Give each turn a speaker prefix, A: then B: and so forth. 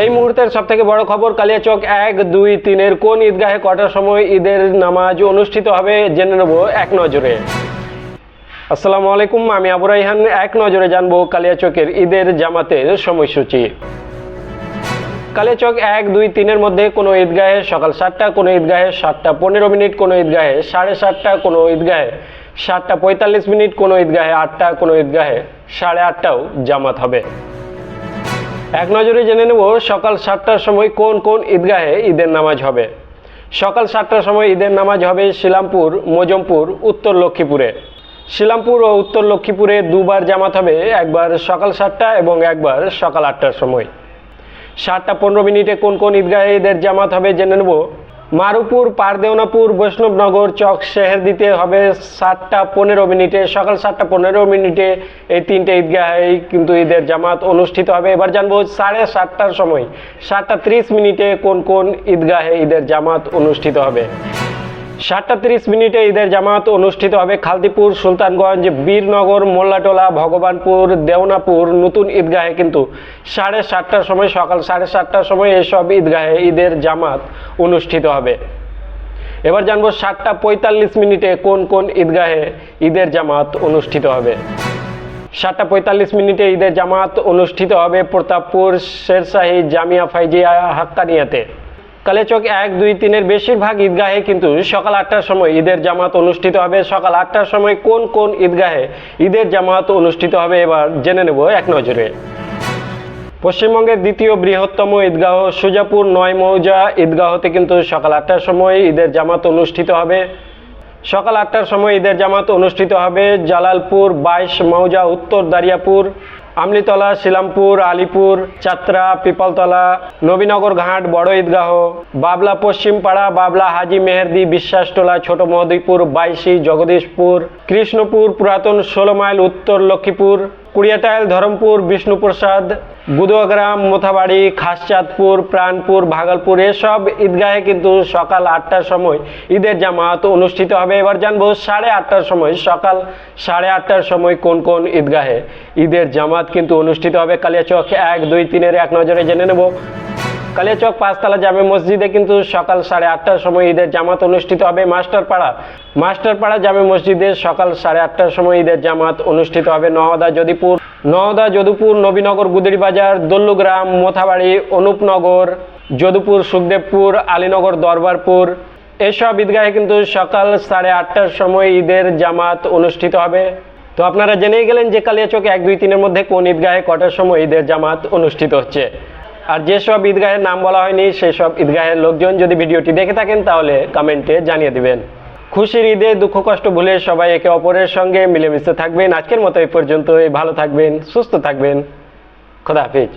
A: এই মুহূর্তের সব থেকে বড় খবর কালিয়াচক এক, দুই, তিনের কোন ঈদগাহে কটার সময় ঈদের নামাজ অনুষ্ঠিত হবে জেনে নেব এক নজরে। আসসালামু আলাইকুম, আমি আবু রাইহান। এক নজরে জানব কালিয়াচকের ঈদের জামাতের সময়সূচি। কালিয়াচক এক, দুই, তিনের মধ্যে কোনো ঈদগাহে সকাল সাতটা, কোনো ঈদগাহে সাতটা পনেরো মিনিট, কোনো ঈদগাহে সাড়ে সাতটা, কোনো ঈদগাহে সাতটা পঁয়তাল্লিশ মিনিট, কোনো ঈদগাহে আটটা, কোনো ঈদগাহে সাড়ে আটটাও জামাত হবে। এক নজরে জেনে নেব সকাল সাতটার সময় কোন কোন ঈদগাহে ঈদের নামাজ হবে। সকাল সাতটার সময় ঈদের নামাজ হবে শিলামপুর, মোজমপুর, উত্তর লক্ষ্মীপুরে। শিলামপুর ও উত্তর লক্ষ্মীপুরে দুবার জামাত হবে, একবার সকাল সাতটা এবং একবার সকাল আটটার সময়। সাতটা পনেরো মিনিটে কোন কোন ঈদগাহে ঈদের জামাত হবে জেনে নেব। মারুপুর পারদেওনাপুর বৈষ্ণবনগর, চক শেহের দিতে হবে সাতটা পনেরো মিনিটে, সকাল সাতটা পনেরো মিনিটে এই তিনটে ঈদগাহেই কিন্তু ঈদের জামাত অনুষ্ঠিত হবে। এবার জানব সাড়ে সাতটার সময়, সাতটা ত্রিশ মিনিটে কোন কোন ঈদগাহে ঈদের জামাত অনুষ্ঠিত হবে। সাতটা তিরিশ মিনিটে ঈদের জামাত অনুষ্ঠিত হবে খালদিপুর, সুলতানগঞ্জ, বীরনগর, মোল্লাটোলা, ভগবানপুর, দেওনাপুর। নতুন ঈদগাহে কিন্তু সাড়ে সাতটার সময়, সকাল সাড়ে সাতটার সময় এসব ঈদগাহে ঈদের জামাত অনুষ্ঠিত হবে। এবার জানব সাতটা পঁয়তাল্লিশ মিনিটে কোন কোন ঈদগাহে ঈদের জামাত অনুষ্ঠিত হবে। সাতটা পঁয়তাল্লিশ মিনিটে ঈদের জামাত অনুষ্ঠিত হবে প্রতাপপুর, শেরশাহী, জামিয়া ফাইজিয়া, হাক্কানিয়াতে। কালেচক এক, দুই, তিনের বেশিরভাগ ঈদগাহে কিন্তু সকাল আটটার সময় ঈদের জামাত অনুষ্ঠিত হবে। সকাল আটটার সময় কোন কোন ঈদগাহে ঈদের জামাত অনুষ্ঠিত হবে এবার জেনে নেব এক নজরে। পশ্চিমবঙ্গের দ্বিতীয় বৃহত্তম ঈদগাহ সুজাপুর নয় মৌজা ঈদগাহতে কিন্তু সকাল আটটার সময় ঈদের জামাত অনুষ্ঠিত হবে। সকাল আটটার সময় ঈদের জামাত অনুষ্ঠিত হবে জালালপুর বাইশ মৌজা, উত্তর দারিয়াপুর। আমলিতলা শিলামপুর, আলিপুর, চাত্রা, পিপলতলা, নবীনগর ঘাট, বড় ঈদগাহ, বাবলা পশ্চিমপাড়া, বাবলা হাজি মেহেরদি, বিশ্বাসটোলা, ছোট মহদীপুর বাইশি জগদীশপুর, কৃষ্ণপুর, পুরাতন ষোলো মাইল উত্তর লক্ষ্মীপুর, কুড়িয়াটাইল, ধরমপুর, বিষ্ণুপ্রসাদ বুদুয়াগ্রাম মোথাবাড়ি, খাসচাঁদপুর, প্রাণপুর, ভাগলপুর, এসব ঈদগাহে কিন্তু সকাল আটটার সময় ঈদের জামাত অনুষ্ঠিত হবে। এবার জানব সাড়ে আটটার সময়, সকাল সাড়ে আটটার সময় কোন কোন ঈদগাহে ঈদের জামাত কিন্তু অনুষ্ঠিত হবে। কালিয়াচক এক, দুই, তিনের এক নজরে জেনে নেব। কালিয়াচক পাঁচতলা জামে মসজিদে কিন্তু সকাল সাড়ে আটটার সময় ঈদের জামাত অনুষ্ঠিত হবে। মাস্টারপাড়া মাস্টারপাড়া জামে মসজিদে সকাল সাড়ে আটটার সময় ঈদের জামাত অনুষ্ঠিত হবে। নহদা যদিপুর নহদা যদুপুর নবীনগর গুদড়িবাজার দল্লুগ্রাম, মোথাবাড়ি, অনুপনগর যদুপুর সুখদেবপুর, আলীনগর, দরবারপুর। এসব ঈদগাহে কিন্তু সকাল সাড়ে আটটার সময় ঈদের জামাত অনুষ্ঠিত হবে। তো আপনারা জেনেই গেলেন যে কালিয়াচক এক, দুই, তিনের মধ্যে কোন ঈদগাহে কটার সময় ঈদের জামাত অনুষ্ঠিত হচ্ছে। আর যেসব ঈদগাহের নাম বলা হয়নি সেই সব ঈদগাহের লোকজন যদি ভিডিওটি দেখে থাকেন, তাহলে কমেন্টে জানিয়ে দিবেন। খুশির ঈদে দুঃখ কষ্ট ভুলে সবাই একে অপরের সঙ্গে মিলেমিশে থাকবেন। আজকের মতো এই পর্যন্তই। ভালো থাকবেন, সুস্থ থাকবেন। খোদা হাফিজ।